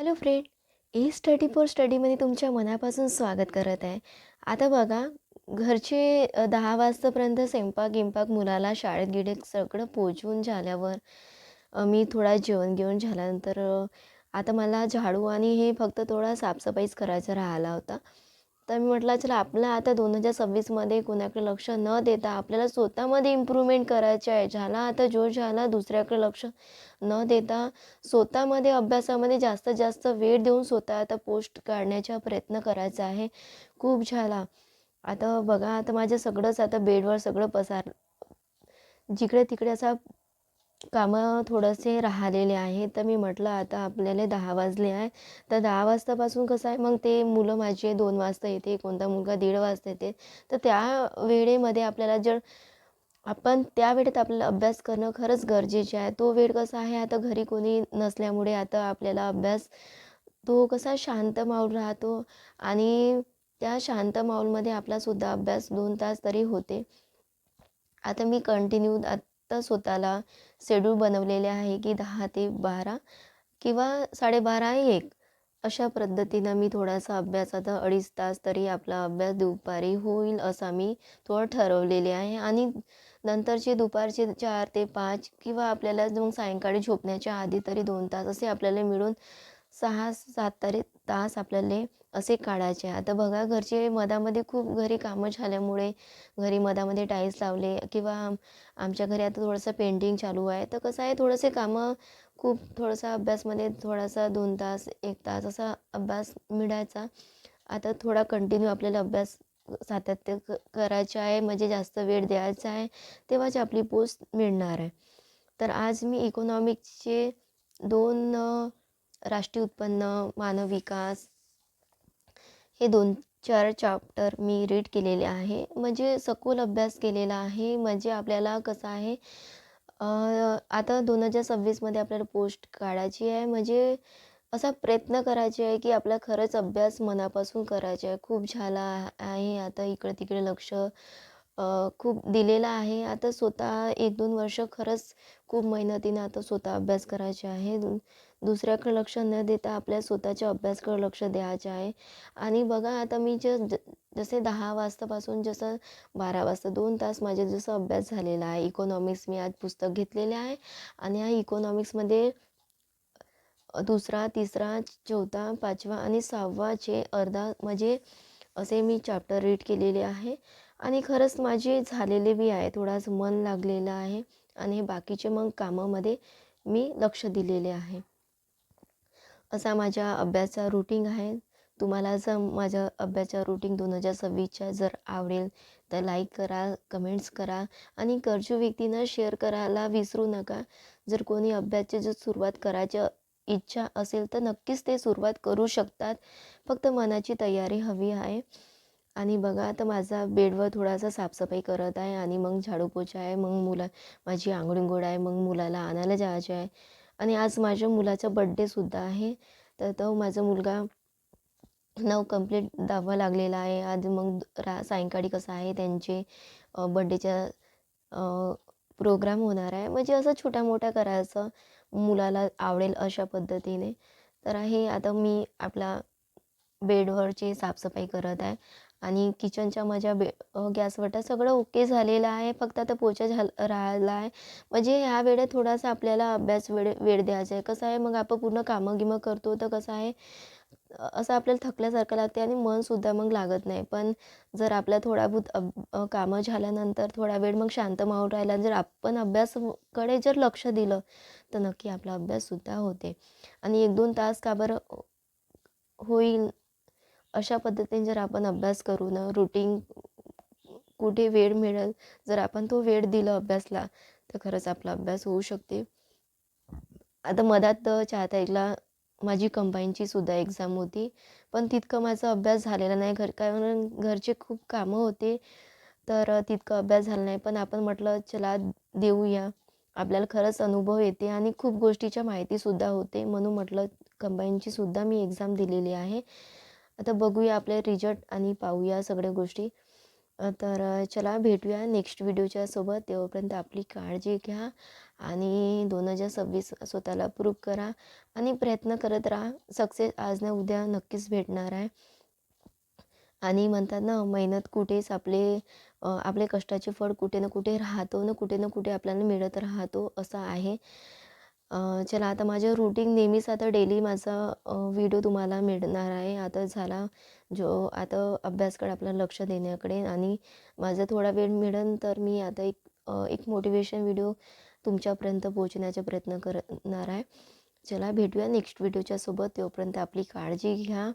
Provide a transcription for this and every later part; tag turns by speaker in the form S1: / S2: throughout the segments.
S1: Hello friend a study for स्टडीमध्ये तुमच्या मनापासून स्वागत करत आहे. आता बघा घरचे दहा वाजतापर्यंत स्वयंपाक गिंपाक मुलाला शाळेत गिडे सगळं पोचवून झाल्यावर मी थोडा जेवण घेऊन झाल्यानंतर आता मला झाडू आणि हे फक्त थोडा साफसफाईच करायचा राहिला होता. तर मी म्हटलं चला आपलं आता दोन हजार सव्वीसमध्ये कोणाकडे लक्ष न देता आपल्याला स्वतःमध्ये इम्प्रूव्हमेंट करायचं आहे. झाला आता जो झाला दुसऱ्याकडे लक्ष न देता स्वतःमध्ये अभ्यासामध्ये जास्तीत जास्त वेळ देऊन स्वतः आता पोस्ट काढण्याचा प्रयत्न करायचा आहे. खूप झाला. आता बघा आता माझं सगळंच आता बेडवर सगळं पसार जिकडे तिकडे असा कामं थोडेसे राहिलेले आहे तर मी म्हटलं आता आपल्याला दहा वाजले आहे. तर दहा वाजतापासून कसं आहे मग ते मुलं माझे दोन वाजता येते कोणता मुलगा दीड वाजता येते. तर त्या वेळेमध्ये आपल्याला जर आपण त्या वेळेत आपल्याला अभ्यास करणं खरंच गरजेचे आहे. तो वेळ कसा आहे आता घरी कोणी नसल्यामुळे आता आपल्याला अभ्यास तो कसा शांत माहोल राहतो आणि त्या शांत माहोलमध्ये आपलासुद्धा अभ्यास दोन तास तरी होते. आता मी कंटिन्यू आत्ता स्वतःला शेड्यूल बनवलेले आहे की दहा ते बारा किंवा साडेबारा एक. अशा पद्धतीनं मी थोडासा अभ्यास आता अडीच तास तरी आपला अभ्यास दुपारी होईल असा मी थोडं ठरवलेले आहे. आणि नंतरचे दुपारचे चार ते पाच किंवा आपल्याला मग सायंकाळी झोपण्याच्या आधी तरी दोन तास असे आपल्याला मिळून सहा सात तरी तास आपल्याला असे काढायचे. आहे. आता बघा घरचे मधामध्ये खूप घरी कामं झाल्यामुळे घरी मधामध्ये टाईल्स लावले किंवा आमच्या घरी आता थोडंसं पेंटिंग चालू आहे. तर कसं आहे थोडंसे कामं खूप थोडासा अभ्यासमध्ये थोडासा दोन तास एक तास असा अभ्यास मिळायचा. आता थोडा कंटिन्यू आपल्याला अभ्यास सातत्य क करायचा आहे म्हणजे जास्त वेळ द्यायचा आहे तेव्हाच आपली पोस्ट मिळणार आहे. तर आज मी इकॉनॉमिक्सचे दोन राष्ट्रीय उत्पन्न मानव विकास हे दोन चार चॅप्टर मी रीड केलेले आहे. म्हणजे सखोल अभ्यास केलेला आहे. म्हणजे आपल्याला कसं आहे आता दोन हजार सव्वीसमध्ये आपल्याला पोस्ट काढायची आहे. म्हणजे असा प्रयत्न करायचे आहे की आपला खरंच अभ्यास मनापासून करायचा आहे. खूप झाला आहे. आता इकडे तिकडे लक्ष खूप दिलेलं आहे. आता स्वतः एक दोन वर्ष खरंच खूप मेहनतीने आता स्वतः अभ्यास करायचे आहे. दुसऱ्याकडे लक्ष न देता आपल्या स्वतःच्या अभ्यासकडे लक्ष द्यायचे आहे. आणि बघा आता मी ज ज- जसे दहा वाजतापासून जसं बारा वाजता दोन तास माझे जसं अभ्यास झालेला आहे. इकॉनॉमिक्स मी आज पुस्तक घेतलेले आहे. आणि या इकॉनॉमिक्समध्ये दुसरा तिसरा चौथा पाचवा आणि सहावाचे अर्धा म्हणजे असे मी चॅप्टर रीड केलेले आहे. आणि खरंच माझे झालेले बी आहे. थोडासा मन लागलेलं आहे. आणि हे बाकीचे मग कामामध्ये मी लक्ष दिलेले आहे. असा माझ्या अभ्यासाचा रूटीन आहे. तुम्हाला जर माझ्या अभ्यासाचा रूटीन दोन हजार सव्वीसच्या जर आवडेल तर लाईक करा कमेंट्स करा आणि गरजू व्यक्तींना शेअर करायला विसरू नका. जर कोणी अभ्यासाची जर सुरुवात करायची इच्छा असेल तर नक्कीच ते सुरुवात करू शकतात. फक्त मनाची तयारी हवी आहे. आणि बघा आता माझा बेडवर थोडासा साफसफाई करत आहे आणि मग झाडू पोछा आहे मग मुला माझी आंघोळ गोड आहे मग मुलाला आणायला जायचे आहे. आणि आज माझ्या मुलाचा बड्डेसुद्धा आहे. तर तो माझा मुलगा नऊ कंप्लीट दहावा लागलेला आहे. आज मग रा सायंकाळी कसं आहे त्यांचे बड्डेच्या प्रोग्राम होणार आहे. म्हणजे असं छोट्या मोठ्या करायचं मुलाला आवडेल अशा पद्धतीने. तर हे आता मी आपला बेडवरची साफसफाई करत आहे. आणि किचनच्या माझ्या बे गॅसवटा सगळं ओके झालेलं आहे. फक्त आता पोछा झाल राहिला आहे. म्हणजे ह्या वेळेत थोडासा आपल्याला अभ्यास वेळ वेळ द्यायचा आहे. कसं आहे मग आपण पूर्ण कामं गिमं करतो तर कसं आहे असं आपल्याला थकल्यासारखं लागते आणि मनसुद्धा मग लागत नाही. पण जर आपल्या थोडाबहुत अब कामं झाल्यानंतर थोडा वेळ मग शांत माहून राहिला जर आपण अभ्यासकडे जर लक्ष दिलं तर नक्की आपला अभ्याससुद्धा होते. आणि एक दोन तास का बरं होईल अशा पद्धतीने जर आपण अभ्यास करू ना रुटीन कुठे वेळ मिळेल जर आपण तो वेळ दिला अभ्यासला तर खरंच आपला अभ्यास होऊ शकते. आता मधात चाहताईला माझी कंबाईनची सुद्धा एक्झाम होती पण तितकं माझा अभ्यास झालेला नाही घर कारण घरचे खूप कामं होते तर तितकं अभ्यास झाला नाही. पण आपण म्हटलं चला देऊया. आपल्याला खरंच अनुभव येते आणि खूप गोष्टीच्या माहितीसुद्धा होते म्हणून म्हटलं कंबाईनची सुद्धा मी एक्झाम दिलेली आहे. आता बघूया आपले रिझल्ट आणि पाहूया सगळ्या गोष्टी. तर चला भेटूया नेक्स्ट व्हिडिओच्या सोबत. तेव्हापर्यंत आपली काळजी घ्या आणि दोन हजार सव्वीस स्वतःला प्रूव्ह करा आणि प्रयत्न करत राहा. सक्सेस आज ना उद्या नक्कीच भेटणार आहे. आणि म्हणतात ना मेहनत कुठेच आपले आपले कष्टाचे फळ कुठे ना कुठे राहतो ना कुठे ना कुठे आपल्याला मिळत राहतो असं आहे. चला आता माझं रुटीन नेहमीच आता डेली माझा व्हिडिओ तुम्हाला मिळणार आहे. आता झाला जो आता अभ्यासकडे आपलं लक्ष देण्याकडे आणि माझा थोडा वेळ मिळेल तर मी आता एक एक मोटिवेशन व्हिडिओ तुमच्यापर्यंत पोहोचण्याचा प्रयत्न करणार आहे. चला भेटूया नेक्स्ट व्हिडिओच्या सोबत. तोपर्यंत आपली काळजी घ्या.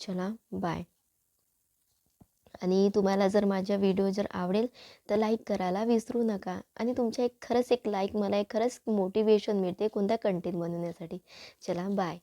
S1: चला बाय आणि तुम्हाला जर माझ्या व्हिडिओ जर आवडेल तर लाईक करायला विसरू नका. आणि तुमच्या एक खरंच एक लाईक मला एक खरंच मोटिवेशन मिळते कोणत्या कंटेंट बनवण्यासाठी. चला बाय